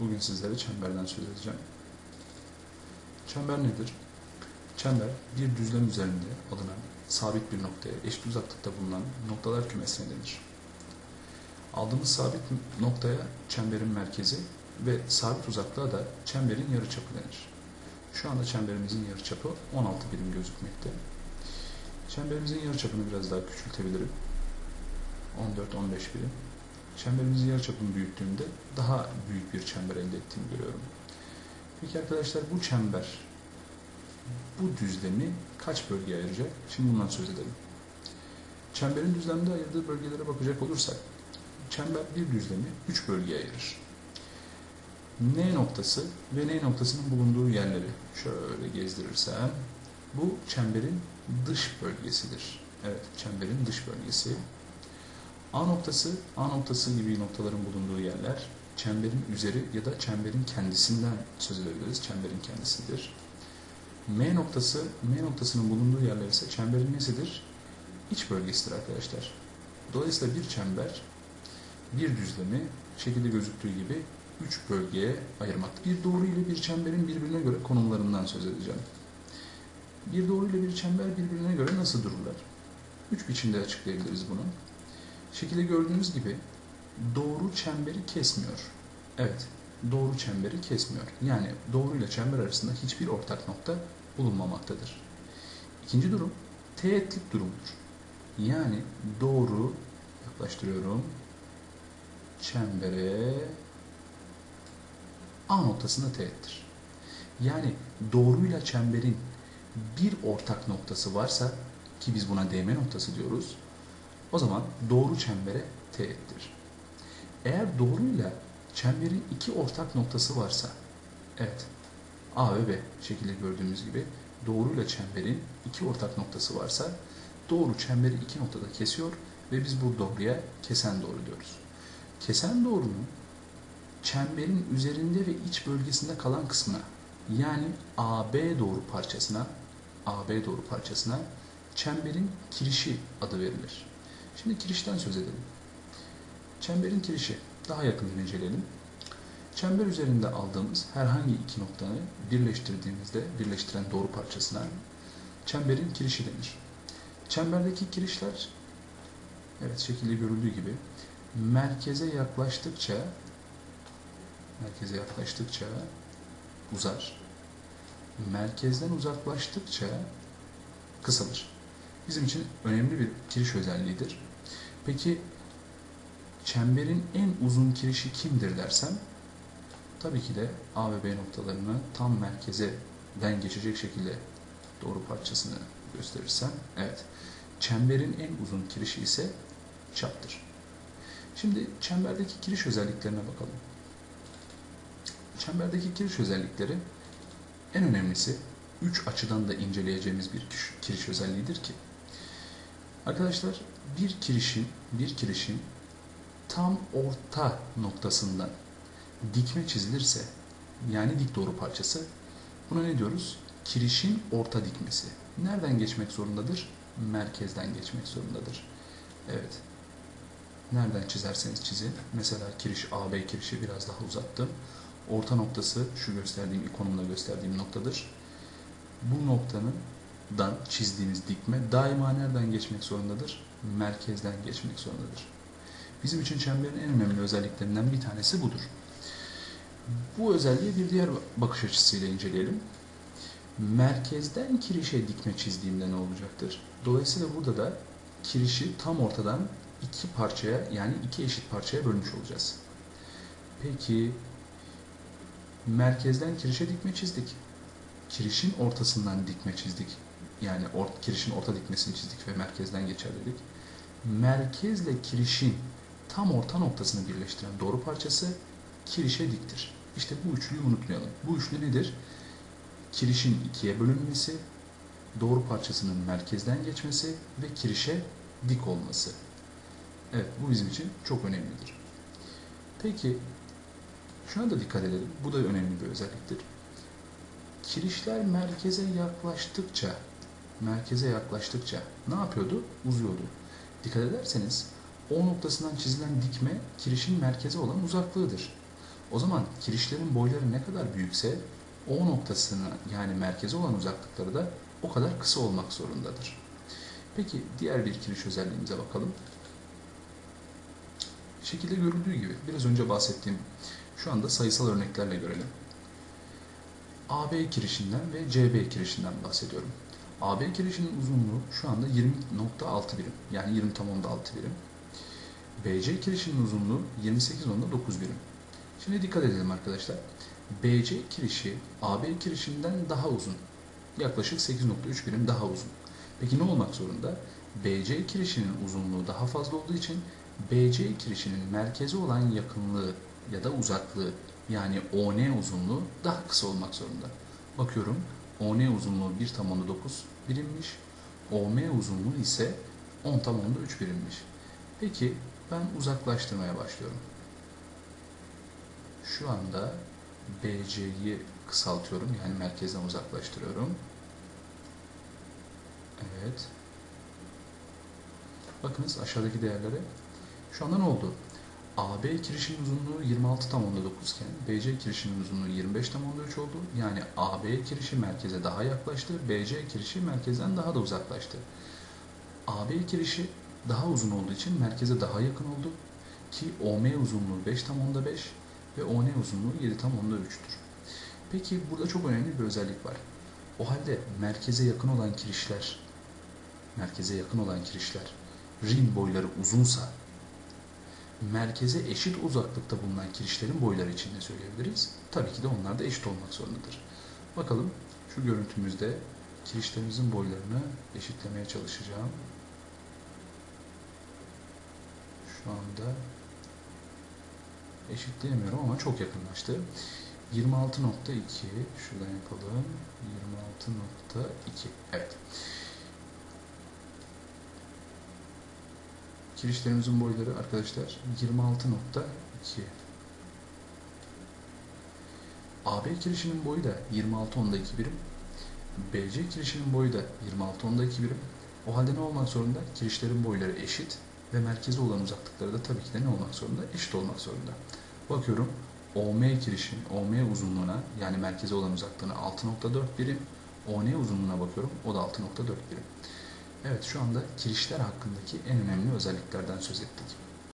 Bugün sizlere çemberden söz edeceğim. Çember nedir? Çember bir düzlem üzerinde alınan sabit bir noktaya eşit uzaklıkta bulunan noktalar kümesine denir. Aldığımız sabit noktaya çemberin merkezi ve sabit uzaklığa da çemberin yarıçapı denir. Şu anda çemberimizin yarıçapı 16 birim gözükmekte. Çemberimizin yarıçapını biraz daha küçültebilirim. 14-15 birim. Çemberimizin yarıçapını büyüttüğümde daha büyük bir çember elde ettiğimi görüyorum. Peki arkadaşlar bu çember bu düzlemi kaç bölgeye ayıracak? Şimdi bundan söz edelim. Çemberin düzlemde ayırdığı bölgelere bakacak olursak çember bir düzlemi 3 bölgeye ayırır. N noktası ve N noktasının bulunduğu yerleri şöyle gezdirirsem bu çemberin dış bölgesidir. Evet, çemberin dış bölgesi. A noktası, A noktası gibi noktaların bulunduğu yerler çemberin üzeri ya da çemberin kendisinden söz edebiliriz. Çemberin kendisidir. M noktası, M noktasının bulunduğu yerler ise çemberin nesidir? İç bölgesidir arkadaşlar. Dolayısıyla bir çember bir düzlemi şekilde gözüktüğü gibi üç bölgeye ayırmak. Bir doğru ile bir çemberin birbirine göre konumlarından söz edeceğim. Bir doğru ile bir çember birbirine göre nasıl dururlar? Üç biçimde açıklayabiliriz bunu. Şekilde gördüğünüz gibi doğru çemberi kesmiyor. Evet, doğru çemberi kesmiyor. Yani doğru ile çember arasında hiçbir ortak nokta bulunmamaktadır. İkinci durum teğetlik durumdur. Yani doğru yaklaştırıyorum çembere A noktasında teğettir. Yani doğruyla çemberin bir ortak noktası varsa ki biz buna DM noktası diyoruz. O zaman doğru çembere teğettir. Eğer doğruyla çemberin iki ortak noktası varsa, evet A ve B şekilde gördüğümüz gibi doğruyla çemberin iki ortak noktası varsa doğru çemberi iki noktada kesiyor ve biz bu doğruya kesen doğru diyoruz. Kesen doğrunun çemberin üzerinde ve iç bölgesinde kalan kısmına yani AB doğru parçasına AB doğru parçasına çemberin kirişi adı verilir. Şimdi kirişten söz edelim. Çemberin kirişi daha yakından inceleyelim. Çember üzerinde aldığımız herhangi iki noktayı birleştirdiğimizde birleştiren doğru parçasına çemberin kirişi denir. Çemberdeki kirişler evet şekilde görüldüğü gibi merkeze yaklaştıkça merkeze yaklaştıkça uzar. Merkezden uzaklaştıkça kısalır. Bizim için önemli bir kiriş özelliğidir. Peki çemberin en uzun kirişi kimdir dersem tabii ki de A ve B noktalarını tam merkezden geçecek şekilde doğru parçasını gösterirsem evet çemberin en uzun kirişi ise çaptır. Şimdi çemberdeki kiriş özelliklerine bakalım. Çemberdeki kiriş özellikleri en önemlisi üç açıdan da inceleyeceğimiz bir kiriş özelliğidir ki arkadaşlar bir kirişin bir kirişin tam orta noktasından dikme çizilirse yani dik doğru parçası buna ne diyoruz? Kirişin orta dikmesi. Nereden geçmek zorundadır? Merkezden geçmek zorundadır. Evet. Nereden çizerseniz çizin. Mesela kiriş AB kirişi biraz daha uzattım. Orta noktası şu gösterdiğim ikonumla gösterdiğim noktadır. Bu noktanın dan çizdiğimiz dikme daima nereden geçmek zorundadır? Merkezden geçmek zorundadır. Bizim için çemberin en önemli özelliklerinden bir tanesi budur. Bu özelliği bir diğer bakış açısıyla inceleyelim. Merkezden kirişe dikme çizdiğimde ne olacaktır? Dolayısıyla burada da kirişi tam ortadan iki parçaya yani iki eşit parçaya bölmüş olacağız. Peki merkezden kirişe dikme çizdik. Kirişin ortasından dikme çizdik. Yani ort, kirişin orta dikmesini çizdik ve merkezden geçer dedik. Merkezle kirişin tam orta noktasını birleştiren doğru parçası kirişe diktir. İşte bu üçlüyü unutmayalım. Bu üçlü nedir? Kirişin ikiye bölünmesi, doğru parçasının merkezden geçmesi ve kirişe dik olması. Evet bu bizim için çok önemlidir. Peki şuna da dikkat edelim. Bu da önemli bir özelliktir. Kirişler merkeze yaklaştıkça merkeze yaklaştıkça ne yapıyordu? Uzuyordu. Dikkat ederseniz o noktasından çizilen dikme kirişin merkeze olan uzaklığıdır. O zaman kirişlerin boyları ne kadar büyükse O noktasına yani merkeze olan uzaklıkları da o kadar kısa olmak zorundadır. Peki diğer bir kiriş özelliğimize bakalım. Şekilde görüldüğü gibi biraz önce bahsettiğim şu anda sayısal örneklerle görelim. AB kirişinden ve CB kirişinden bahsediyorum. AB kirişinin uzunluğu şu anda 20.6 birim. Yani 20 tam onda 6 birim. BC kirişinin uzunluğu 28 onda 9 birim. Şimdi dikkat edelim arkadaşlar. BC kirişi AB kirişinden daha uzun. Yaklaşık 8.3 birim daha uzun. Peki ne olmak zorunda? BC kirişinin uzunluğu daha fazla olduğu için BC kirişinin merkeze olan yakınlığı ya da uzaklığı yani ON uzunluğu daha kısa olmak zorunda. Bakıyorum ON uzunluğu 1 tam onda 9 birimmiş. OM uzunluğu ise 10 tam onda 3 birimmiş. Peki ben uzaklaştırmaya başlıyorum. Şu anda BC'yi kısaltıyorum. Yani merkezden uzaklaştırıyorum. Evet. Bakınız aşağıdaki değerlere. Şu anda ne oldu? AB kirişinin uzunluğu 26 tam onda 9 iken BC kirişinin uzunluğu 25 tam onda 3 oldu. Yani AB kirişi merkeze daha yaklaştı. BC kirişi merkezden daha da uzaklaştı. AB kirişi daha uzun olduğu için merkeze daha yakın oldu. Ki OM uzunluğu 5 tam onda 5 ve ON uzunluğu 7 tam onda 3'tür. Peki burada çok önemli bir özellik var. O halde merkeze yakın olan kirişler, merkeze yakın olan kirişler, rin boyları uzunsa, merkeze eşit uzaklıkta bulunan kirişlerin boyları için ne söyleyebiliriz? Tabii ki de onlar da eşit olmak zorundadır. Bakalım şu görüntümüzde kirişlerimizin boylarını eşitlemeye çalışacağım. Şu anda eşitleyemiyorum ama çok yakınlaştı. 26.2 şuradan yapalım. 26.2 evet. Kirişlerimizin boyları arkadaşlar 26.2 AB kirişinin boyu da 26 onda 2 birim. BC kirişinin boyu da 26 onda 2 birim. O halde ne olmak zorunda? Kirişlerin boyları eşit ve merkeze olan uzaklıkları da tabii ki de ne olmak zorunda? Eşit olmak zorunda. Bakıyorum OM kirişin OM uzunluğuna yani merkeze olan uzaklığına 6.4 birim. ON uzunluğuna bakıyorum. O da 6.4 birim. Evet şu anda kirişler hakkındaki en önemli özelliklerden söz ettik.